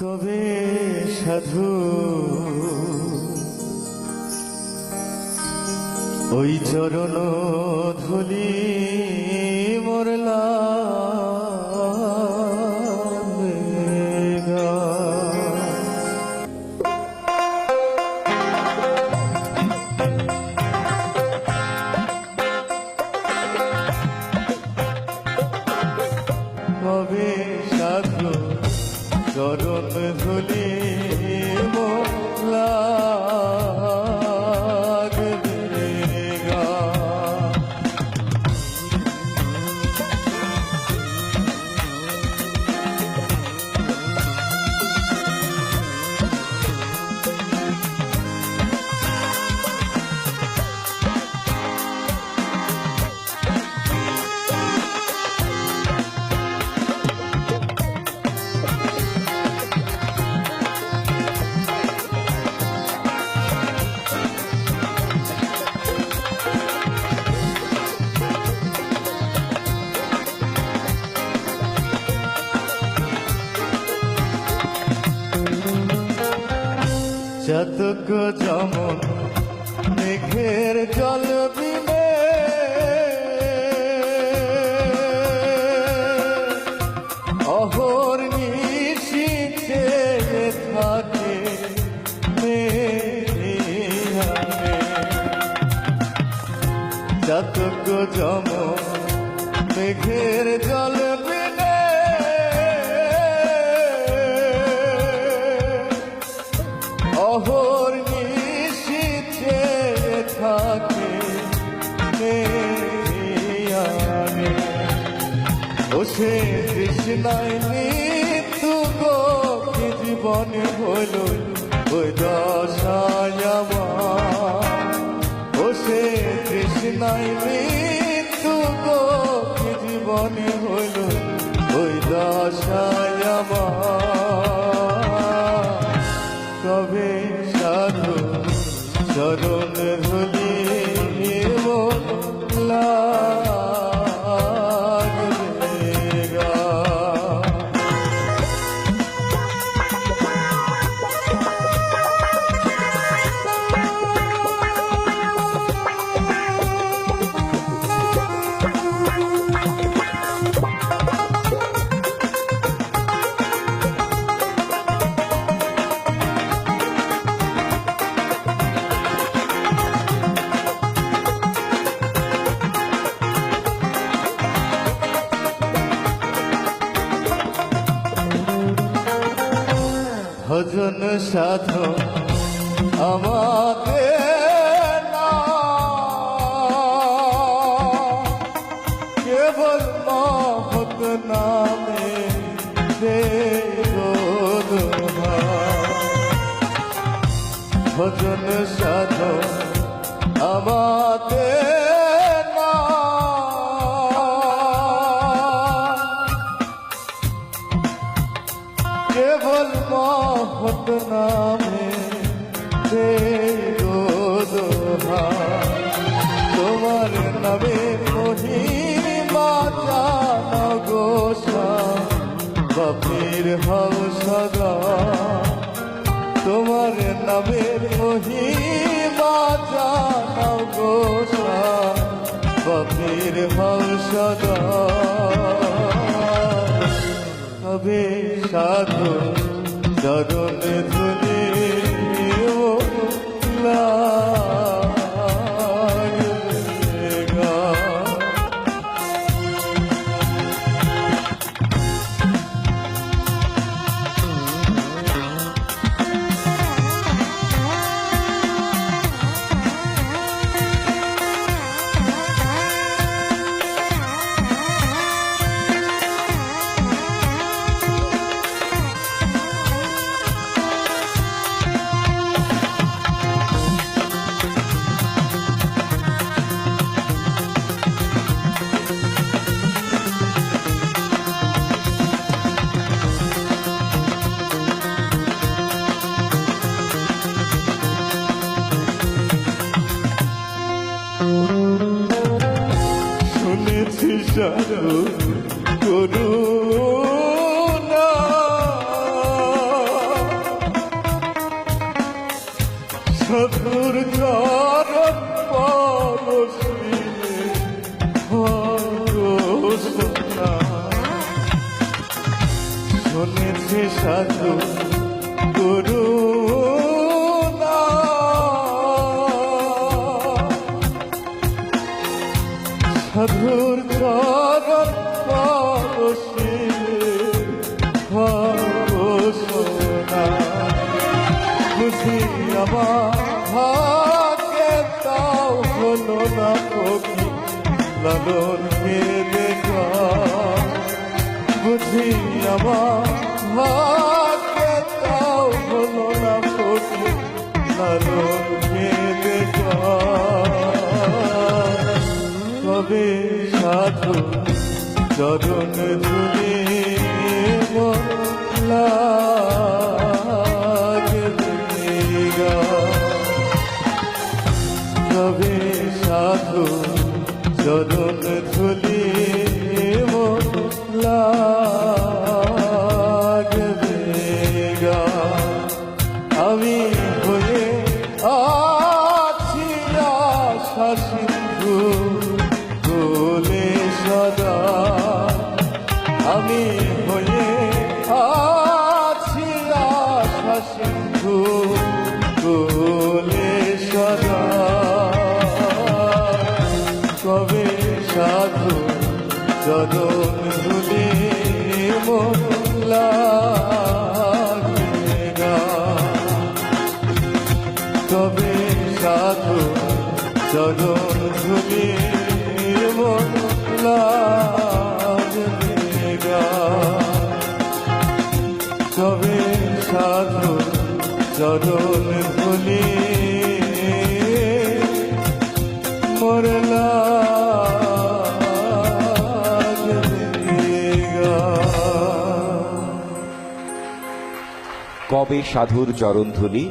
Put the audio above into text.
কবে সাধু? ওই চরণ ধুলি মরলা কবে চরণ ধুলি চাতক যেমন মেঘের জল বিনে। অহর নিশিতে থাকে চাতক যেমন মেঘের জল থাকে নেয়ানে। ও কৃষ্ণায় মৃত্যু গো হইল ওই দশায় আমার। কৃষ্ণায় মৃত্যু গো, কি জীবনে হইল ওই দশায়। কবে সাধু চরণ ভজন সাধন আমাকে কেবল মহত নামে দেবা ভজন সাধন আমাকে মহত নামে তোমার নামে মহিমা জানো গোসা বাপের হও সদা তোমার নামের মহিমা জানো গোসা বাপের হও সদা হবে সাধু চরণ শত্রুর চরণ পরশিলে ভরসা শুনেছি সাধু। লালন দেখা বুঝি আমার ভাগ্যে না তবে সাধু চরণ ধুলি তবে সাধু চরণ আমি হয়ে আছি আশা সিন্ধু বলে সদা। কবে সাধু চরণ ধুলি মোলা তবে সাধু চরণ ধুলি মোলা তবে চরণ ভুলি মরলা কবে সাধুর চরণধুলি